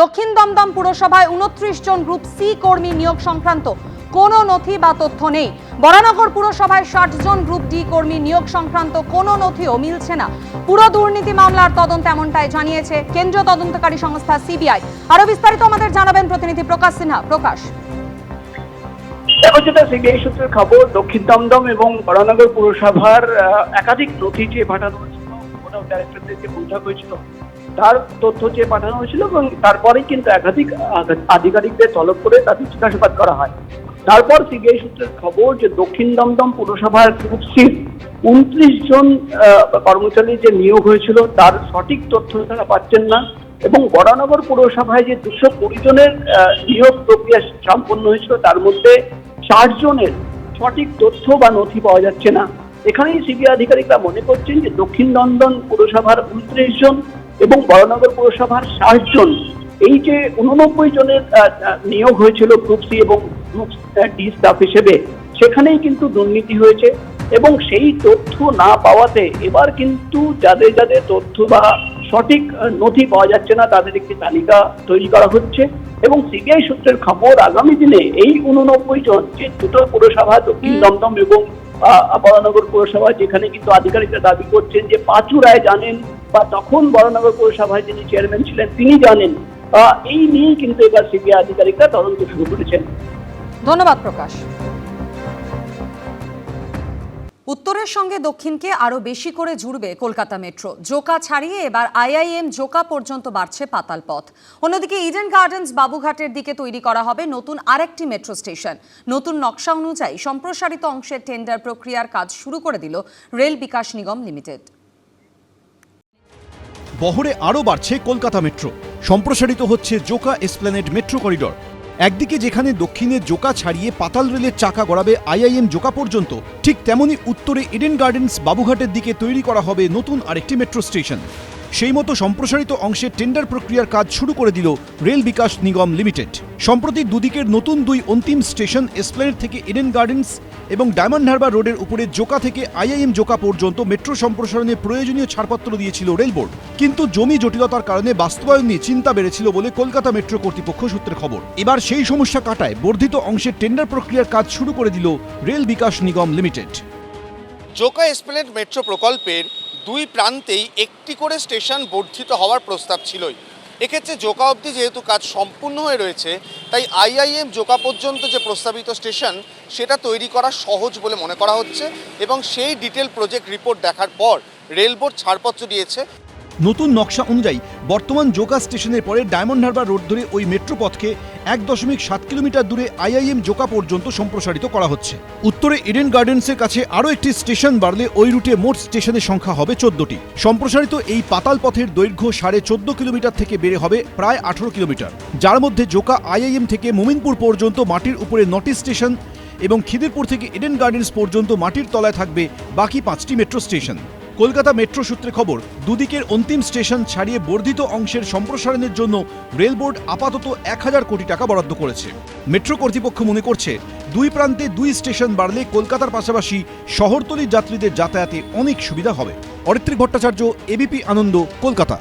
দক্ষিণ দমদম পুরসভায় উনত্রিশ জন group C কর্মী নিয়োগ সংক্রান্ত কোনো নথি বা তথ্য নেই। বরানগর পুরসভায় ষাট জন গ্রুপ ডি কর্মী নিয়োগ সংক্রান্ত কোনো নথিও মিলছে না। পুরো দুর্নীতি মামলার তদন্ত এমনটাই জানিয়েছে কেন্দ্রীয় তদন্তকারী সংস্থা সিবিআই। আরও বিস্তারিত আমাদের জানাবেন প্রতিনিধি প্রকাশ সিনহা। প্রকাশ। দেখো, যেটা সিবিআই সূত্রের খবর, দক্ষিণ দমদম এবং বরানগর পুরসভার একাধিক নথি চেয়ে পাঠানো হয়েছিল বোঝা হয়েছিল তার তথ্য চেয়ে পাঠানো হয়েছিল এবং তারপরেই কিন্তু একাধিক আধিকারিকদের তলব করে তাদের জিজ্ঞাসাবাদ করা হয়। তারপর সিবিআই সূত্রের খবর যে দক্ষিণ দমদম পুরসভার গ্রুপ উনত্রিশ জন কর্মচারী যে নিয়োগ হয়েছিল তার সঠিক তথ্য তারা পাচ্ছেন না এবং বরানগর পুরসভায় যে দুশো কুড়ি জনের নিয়োগ প্রক্রিয়া সম্পন্ন হয়েছিল তার মধ্যে ষাট জনের সঠিক তথ্য বা নথি পাওয়া যাচ্ছে না। এখানেই সিবিআই আধিকারিকরা মনে করছেন যে দক্ষিণ লন্ডন পুরসভার উনত্রিশ জন এবং বরানগর পুরসভার ষাট জন এই যে উননব্বই জনের নিয়োগ হয়েছিল গ্রুপ সি এবং গ্রুপ ডি স্টাফ হিসেবে সেখানেই কিন্তু দুর্নীতি হয়েছে এবং সেই তথ্য না পাওয়াতে এবার কিন্তু যাদের যাদের তথ্য বা সঠিক নথি পাওয়া যাচ্ছে না তাদের একটি তালিকা তৈরি করা হচ্ছে এবং সিবিআই সূত্রের খবর আগামী দিনে এই উননব্বই জন যে দুটো পুরসভা দক্ষিণ দমদম এবং আহ, বরানগর পুরসভা যেখানে কিন্তু আধিকারিকরা দাবি করছেন যে পাঁচু রায় জানেন বা তখন বরানগর পুরসভায় যিনি চেয়ারম্যান ছিলেন, তিনি জানেন এই নিয়েই কিন্তু এবার সিবিআই আধিকারিকরা তদন্ত শুরু করেছেন। ধন্যবাদ, প্রকাশ। উত্তরের সঙ্গে দক্ষিণকে আরও বেশি করে জুড়বে কলকাতা মেট্রো। জোকা ছাড়িয়ে এবার আইআইএম জোকা পর্যন্ত বাড়ছে পাতাল পথ। অন্যদিকে ইডেন গার্ডেন্স বাবুঘাটের দিকে তৈরি করা হবে নতুন আরেকটি মেট্রো স্টেশন। নতুন নকশা অনুযায়ী সম্প্রসারিত অংশের টেন্ডার প্রক্রিয়ার কাজ শুরু করে দিল রেল বিকাশ নিগম লিমিটেড। বহরে আরও বাড়ছে কলকাতা মেট্রো। সম্প্রসারিত হচ্ছে জোকা এসপ্ল্যানেড মেট্রো করিডর। একদিকে যেখানে দক্ষিণে জোকা ছাড়িয়ে পাতাল রেলের চাকা গড়াবে আইআইএম জোকা পর্যন্ত, ঠিক তেমনি উত্তরে ইডেন গার্ডেন্স বাবুঘাটের দিকে তৈরি করা হবে নতুন আরেকটি মেট্রো স্টেশন। সেই মতো সম্প্রসারিত অংশে টেন্ডার প্রক্রিয়ার কাজ শুরু করে দিল রেল বিকাশ নিগম লিমিটেড। সম্প্রতি দুদিকের নতুন দুই অন্তিম স্টেশন এসপ্ল্যানেড থেকে ইডেন গার্ডেন্স এবং ডায়মন্ড হারবার রোডের উপরে জোকা থেকে আইআইএম জোকা পর্যন্ত মেট্রো সম্প্রসারণে প্রয়োজনীয় ছাড়পত্র দিয়েছিল রেল বোর্ড। কিন্তু জমি জটিলতার কারণে বাস্তবায়ন নিয়ে চিন্তা বেড়েছিল বলে কলকাতা মেট্রো কর্তৃপক্ষ সূত্রে খবর। এবার সেই সমস্যা কাটায় বর্ধিত অংশের টেন্ডার প্রক্রিয়ার কাজ শুরু করে দিল rail Vikas Nigam limited. Joka Esplanade metro প্রকল্পের দুই প্রান্তেই একটি করে স্টেশন বর্ধিত হওয়ার প্রস্তাব ছিলই। এক্ষেত্রে জোকা অবধি যেহেতু কাজ সম্পূর্ণ হয়ে রয়েছে, তাই আইআইএম জোকা পর্যন্ত যে প্রস্তাবিত স্টেশন, সেটা তৈরি করা সহজ বলে মনে করা হচ্ছে এবং সেই ডিটেল প্রজেক্ট রিপোর্ট দেখার পর রেলবোর্ড ছাড়পত্র দিয়েছে। নতুন নকশা অনুযায়ী বর্তমান জোকা স্টেশনের পরে ডায়মন্ড হারবার রোড ধরে ওই মেট্রো পথকে এক দশমিক সাত কিলোমিটার দূরে আইআইএম জোকা পর্যন্ত সম্প্রসারিত করা হচ্ছে। উত্তরে ইডেন গার্ডেন্সের কাছে আরও একটি স্টেশন বাড়লে ওই রুটে মোট স্টেশনের সংখ্যা হবে চোদ্দটি। সম্প্রসারিত এই পাতাল পথের দৈর্ঘ্য সাড়ে চোদ্দ কিলোমিটার থেকে বেড়ে হবে প্রায় আঠারো কিলোমিটার। যার মধ্যে জোকা আইআইএম থেকে মোমিনপুর পর্যন্ত মাটির উপরে নটি স্টেশন এবং খিদিরপুর থেকে ইডেন গার্ডেন্স পর্যন্ত মাটির তলায় থাকবে বাকি পাঁচটি মেট্রো স্টেশন। কলকাতা মেট্রো সূত্রে খবর, দুদিকের অন্তিম স্টেশন ছাড়িয়ে বর্ধিত অংশের সম্প্রসারণের জন্য রেল বোর্ড আপাতত এক হাজার কোটি টাকা বরাদ্দ করেছে। মেট্রো কর্তৃপক্ষ মনে করছে, দুই প্রান্তে দুই স্টেশন বাড়লে কলকাতার পাশাপাশি শহরতলির যাত্রীদের যাতায়াতে অনেক সুবিধা হবে। অরিত্রিক ভট্টাচার্য, এবিপি আনন্দ, কলকাতা।